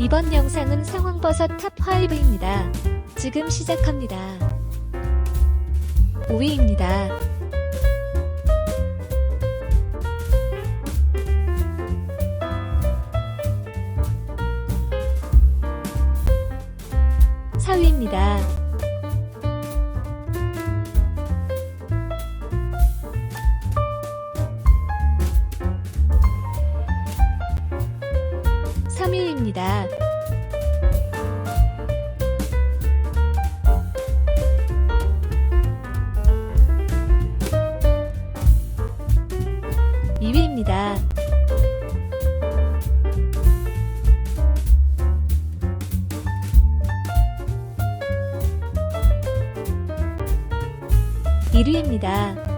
이번 영상은 상황버섯 탑5입니다. 지금 시작합니다. 5위입니다. 사위입니다 3위입니다. 이위입니다 1위입니다.